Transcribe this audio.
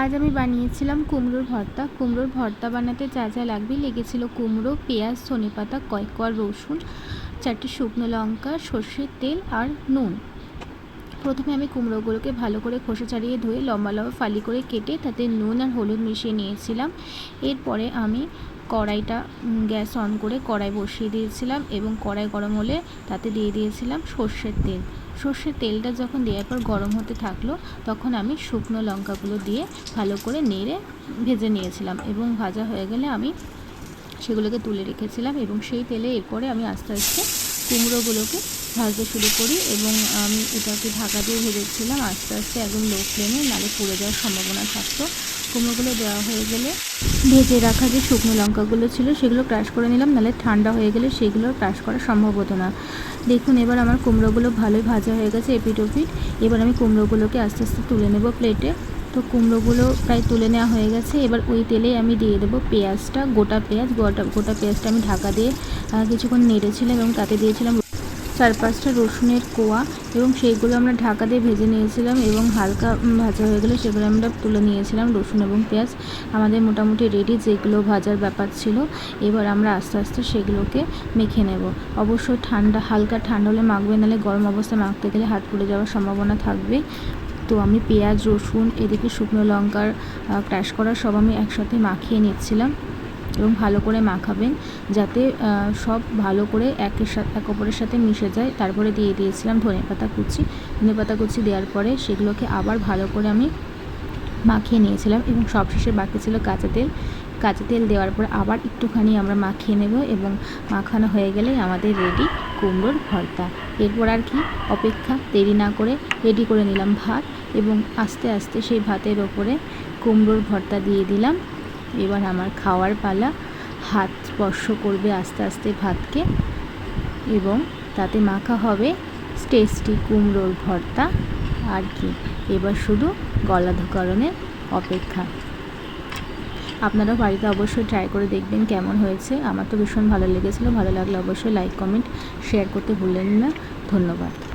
আজ আমি বানিয়েছিলাম কুমড়োর ভর্তা। কুমড়োর ভর্তা বানাতে যা যা লাগবে, লেগেছিল কুমড়ো, পেঁয়াজ, ধনেপাতা কয়েক কোয়া রসুন, চারটে শুকনো লঙ্কা, সর্ষের তেল আর নুন। প্রথমে আমি কুমড়োগুলোকে ভালো করে খোসা ছাড়িয়ে ধুয়ে লম্বা লম্বা ফালি করে কেটে তাতে নুন আর হলুদ মিশিয়ে নিয়েছিলাম। এরপরে আমি কড়াইটা গ্যাস অন করে কড়াই বসিয়ে দিয়েছিলাম এবং কড়াই গরম হলে তাতে দিয়ে দিয়েছিলাম সর্ষের তেল। সর্ষের তেলটা যখন দেওয়ার পর গরম হতে থাকল, তখন আমি শুকনো লঙ্কাগুলো দিয়ে ভালো করে নেড়ে ভেজে নিয়েছিলাম এবং ভাজা হয়ে গেলে আমি সেগুলোকে তুলে রেখেছিলাম এবং সেই তেলে এরপরে আমি আস্তে আস্তে কুমড়োগুলোকে ভাজতে শুরু করি এবং আমি এটাকে ঢাকা দিয়ে ভেজেছিলাম। আস্তে আস্তে একদম লো ফ্লেমে নালে পুড়ে যাওয়ার সম্ভাবনা থাকতো। কুমড়োগুলো দেওয়া হয়ে গেলে ভেজে রাখা যে শুকনো লঙ্কাগুলো ছিল, সেগুলো ক্রাশ করে নিলাম, নাহলে ঠান্ডা হয়ে গেলে সেগুলো ক্রাশ করা সম্ভব হতো না। দেখুন, এবার আমার কুমড়োগুলো ভালোই ভাজা হয়ে গেছে এপিট ওপিট এবার আমি কুমড়োগুলোকে আস্তে আস্তে তুলে নেব প্লেটে তো কুমড়োগুলো প্রায় তুলে নেওয়া হয়ে গেছে। এবার ওই তেলে আমি দিয়ে দেবো পেঁয়াজটা, গোটা পেঁয়াজ, গোটা গোটা পেঁয়াজটা আমি ঢাকা দিয়ে কিছুক্ষণ নেড়েছিলাম এবং তাতে দিয়েছিলাম চার পাঁচটা রসুনের কোয়া এবং সেইগুলো আমরা ঢাকা দিয়ে ভেজে নিয়েছিলাম এবং হালকা ভাজা হয়ে গেলে সেগুলো আমরা তুলে নিয়েছিলাম রসুন এবং পেঁয়াজ। আমাদের মোটামুটি রেডি যেগুলো ভাজার ব্যাপার ছিল, এবার আমরা আস্তে আস্তে সেগুলোকে মেখে নেব। অবশ্যই ঠান্ডা হালকা ঠান্ডা হলে মাখবে নাহলে গরম অবস্থায় মাখতে গেলে হাত পুড়ে যাওয়ার সম্ভাবনা থাকবে তো আমি পেঁয়াজ, রসুন, এদিকে শুকনো লঙ্কার ক্র্যাশ করা সব আমি একসাথে মাখিয়ে নিচ্ছিলাম এবং ভালো করে মাখাবেন যাতে সব ভালো করে একের সাথে এক অপরের সাথে মিশে যায়। তারপরে দিয়ে দিয়েছিলাম ধনে পাতা কুচি। ধনে পাতা কুচি দেওয়ার পরে সেগুলোকে আবার ভালো করে আমি মাখিয়ে নিয়েছিলাম এবং সবশেষে বাকি ছিল কাঁচা তেল। কাঁচা তেল দেওয়ার পর আবার একটুখানি আমরা মাখিয়ে নেব এবং মাখানো হয়ে গেলেই আমাদের রেডি কুমড়োর ভর্তা। এরপর আর কি অপেক্ষা, দেরি না করে রেডি করে নিলাম ভাত। এবং আস্তে আস্তে সেই ভাতের ওপরে কুমড়োর ভর্তা দিয়ে দিলাম। এবার আমার খাওয়ার পালা, হাত স্পর্শ করবে আস্তে আস্তে ভাতকে এবং তাতে মাখা হবে টেস্টি কুমড়োর ভর্তা আর কি। এবার শুধু গলা ধকরণের অপেক্ষা। আপনারাও বাড়িতে অবশ্যই ট্রাই করে দেখবেন কেমন হয়েছে। আমার তো ভীষণ ভালো লেগেছিলো। ভালো লাগলে অবশ্যই লাইক কমেন্ট শেয়ার করতে ভুললেন না। ধন্যবাদ।